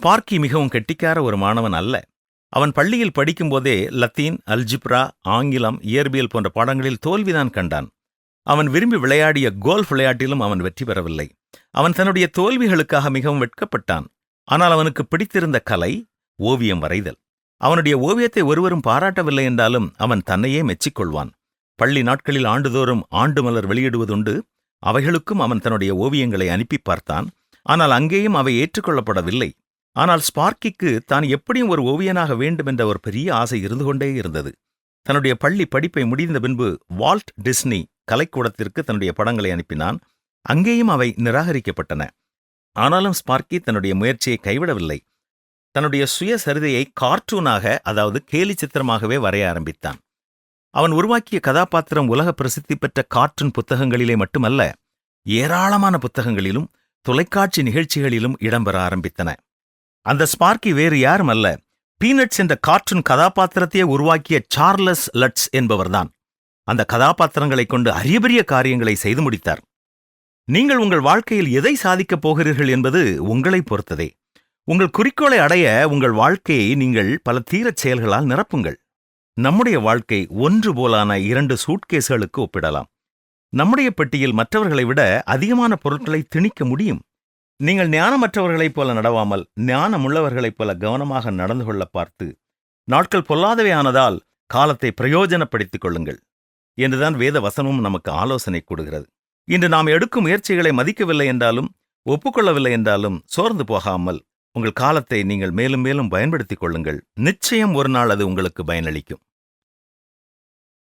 Sparky மிகவும் கெட்டிக்கார ஒரு மாணவன் அல்ல. அவன் பள்ளியில் படிக்கும்போதே லத்தீன் அல்ஜிப்ரா ஆங்கிலம் இயற்பியல் போன்ற பாடங்களில் தோல்விதான் கண்டான். அவன் விரும்பி விளையாடிய கோல்ஃப் விளையாட்டிலும் அவன் வெற்றி பெறவில்லை. அவன் தன்னுடைய தோல்விகளுக்காக மிகவும் வெட்கப்பட்டான். ஆனால் அவனுக்கு பிடித்திருந்த கலை ஓவியம் வரைதல். அவனுடைய ஓவியத்தை ஒருவரும் பாராட்டவில்லை என்றாலும் அவன் தன்னையே மெச்சிக்கொள்வான். பள்ளி நாட்களில் ஆண்டுதோறும் ஆண்டு மலர் வெளியிடுவதுண்டு அவைகளுக்கும் அவன் தன்னுடைய ஓவியங்களை அனுப்பி பார்த்தான். ஆனால் அங்கேயும் அவை ஏற்றுக்கொள்ளப்படவில்லை. ஆனால் ஸ்பார்க்கிக்கு தான் எப்படியும் ஒரு ஓவியனாக வேண்டும் என்ற ஒரு பெரிய ஆசை இருந்து கொண்டே இருந்தது. தன்னுடைய பள்ளி படிப்பை முடிந்த பின்பு வால்ட் டிஸ்னி கலைக்கூடத்திற்கு தன்னுடைய படங்களை அனுப்பினான். அங்கேயும் அவை நிராகரிக்கப்பட்டன. ஆனாலும் ஸ்பார்க்கி தன்னுடைய முயற்சியை கைவிடவில்லை. தன்னுடைய சுயசரிதையை கார்ட்டூனாக அதாவது கேலி சித்திரமாகவே வரைய ஆரம்பித்தான். அவன் உருவாக்கிய கதாபாத்திரம் உலக பிரசித்தி பெற்ற கார்ட்டூன் புத்தகங்களிலே மட்டுமல்ல ஏராளமான புத்தகங்களிலும் தொலைக்காட்சி நிகழ்ச்சிகளிலும் இடம்பெற ஆரம்பித்தன. அந்த ஸ்பார்க்கி வேறு யாரும் அல்ல பீனட்ஸ் என்ற கார்ட்டூன் கதாபாத்திரத்தையே உருவாக்கிய சார்லஸ் லட்ஸ் என்பவர்தான். அந்த கதாபாத்திரங்களைக் கொண்டு அரிய பெரிய காரியங்களை செய்து முடித்தார். நீங்கள் உங்கள் வாழ்க்கையில் எதை சாதிக்கப் போகிறீர்கள் என்பது உங்களை பொறுத்ததே. உங்கள் குறிக்கோளை அடைய உங்கள் வாழ்க்கையை நீங்கள் பல தீரச் செயல்களால் நிரப்புங்கள். நம்முடைய வாழ்க்கை ஒன்று போலான இரண்டு சூட்கேஸ்களுக்கு ஒப்பிடலாம். நம்முடைய பெட்டியில் மற்றவர்களை விட அதிகமான பொருட்களை திணிக்க முடியும். நீங்கள் ஞானமற்றவர்களைப் போல நடவாமல் ஞானமுள்ளவர்களைப் போல கவனமாக நடந்து கொள்ள பார்த்து நாட்கள் பொல்லாதவை ஆனதால் காலத்தை பிரயோஜனப்படுத்திக் கொள்ளுங்கள். என்றுதான் வேத வசனமும் நமக்கு ஆலோசனை கூடுகிறது இன்று நாம் எடுக்கும் முயற்சிகளை மதிக்கவில்லை என்றாலும் ஒப்புக்கொள்ளவில்லை என்றாலும் சோர்ந்து போகாமல் உங்கள் காலத்தை நீங்கள் மேலும் மேலும் பயன்படுத்திக் கொள்ளுங்கள். நிச்சயம் ஒரு நாள் அது உங்களுக்கு பயனளிக்கும்.